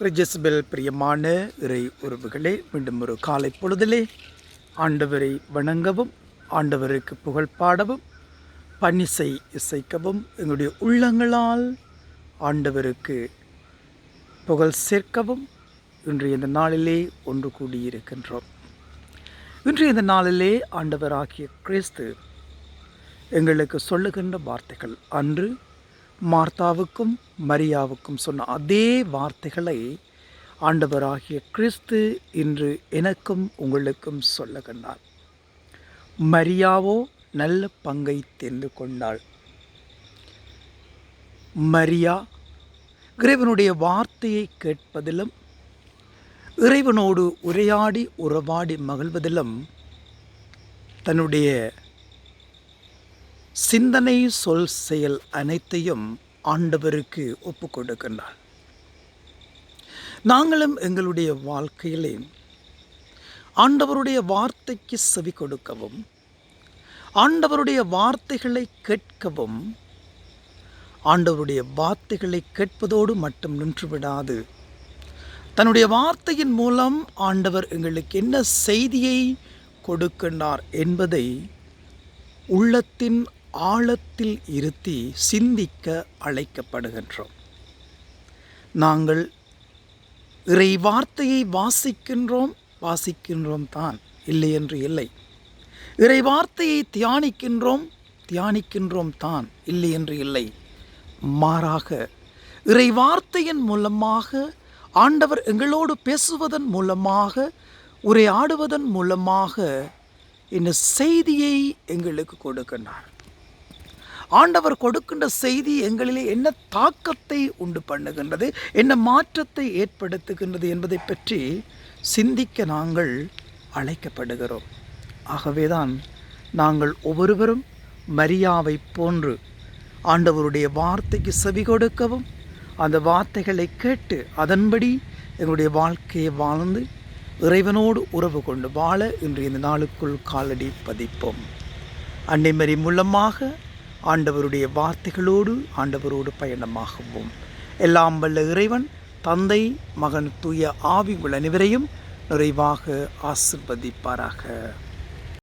பிரிஜஸ்பெல் பிரியமான இறை உறவுகளே மீண்டும் ஒரு காலை பொழுதிலே ஆண்டவரை வணங்கவும் ஆண்டவருக்கு புகழ் பாடவும் பன்னிசை இசைக்கவும் எங்களுடைய உள்ளங்களால் ஆண்டவருக்கு புகழ் சேர்க்கவும் இன்றைய இந்த நாளிலே ஒன்று கூடியிருக்கின்றோம். இன்றைய இந்த நாளிலே ஆண்டவராகிய கிறிஸ்து எங்களுக்கு சொல்லுகின்ற வார்த்தைகள் அன்று மார்த்தாவுக்கும் மரியாவுக்கும் சொன்ன அதே வார்த்தைகளை ஆண்டவராகிய கிறிஸ்து இன்று எனக்கும் உங்களுக்கும் சொல்லுகின்றார் மரியாவோ நல்ல பங்கை தெரிந்து கொண்டாள். மரியா இறைவனுடைய வார்த்தையை கேட்பதிலும் இறைவனோடு உரையாடி உறவாடி மகிழ்வதிலும் தன்னுடைய சிந்தனை சொல் செயல் அனைத்தையும் ஆண்டவருக்கு ஒப்பு கொடுக்கின்றார் நாங்களும் எங்களுடைய வாழ்க்கையிலே ஆண்டவருடைய வார்த்தைக்கு செவி கொடுக்கவும் ஆண்டவருடைய வார்த்தைகளை கேட்கவும் ஆண்டவருடைய வார்த்தைகளை கேட்பதோடு மட்டும் நின்றுவிடாது. தன்னுடைய வார்த்தையின் மூலம் ஆண்டவர் எங்களுக்கு என்ன செய்தியை கொடுக்கின்றார் என்பதை உள்ளத்தின் ஆழத்தில் இருத்தி சிந்திக்க அழைக்கப்படுகின்றோம். நாங்கள் இறை வார்த்தையை வாசிக்கின்றோம் வாசிக்கின்றோம் தான் இல்லை என்று இல்லை. இறை வார்த்தையை தியானிக்கின்றோம் தியானிக்கின்றோம் தான் இல்லை என்று இல்லை. மாறாக இறை வார்த்தையின் மூலமாக ஆண்டவர் எங்களோடு பேசுவதன் மூலமாக உரையாடுவதன் மூலமாக இந்த செய்தியை எங்களுக்கு கொடுக்கின்றார். ஆண்டவர் கொடுக்கின்ற செய்தி எங்களிலே என்ன தாக்கத்தை உண்டு பண்ணுகின்றது என்ன மாற்றத்தை ஏற்படுத்துகின்றது என்பதை பற்றி சிந்திக்க நாங்கள் அழைக்கப்படுகிறோம். ஆகவேதான் நாங்கள் ஒவ்வொருவரும் மரியாவை போன்று ஆண்டவருடைய வார்த்தைக்கு செவி கொடுக்கவும் அந்த வார்த்தைகளை கேட்டு அதன்படி எங்களுடைய வாழ்க்கையை வாழ்ந்து இறைவனோடு உறவு கொண்டு வாழ இன்று இந்த நாளுக்குள் காலடி பதிப்போம். அன்னை மரி மூலமாக ஆண்டவருடைய வார்த்தைகளோடு ஆண்டவரோடு பயணமாகவும். எல்லாம் வல்ல இறைவன் தந்தை மகன் தூய ஆவி உள்ள அனைவரையும் நிறைவாக ஆசிர்வதிப்பாராக.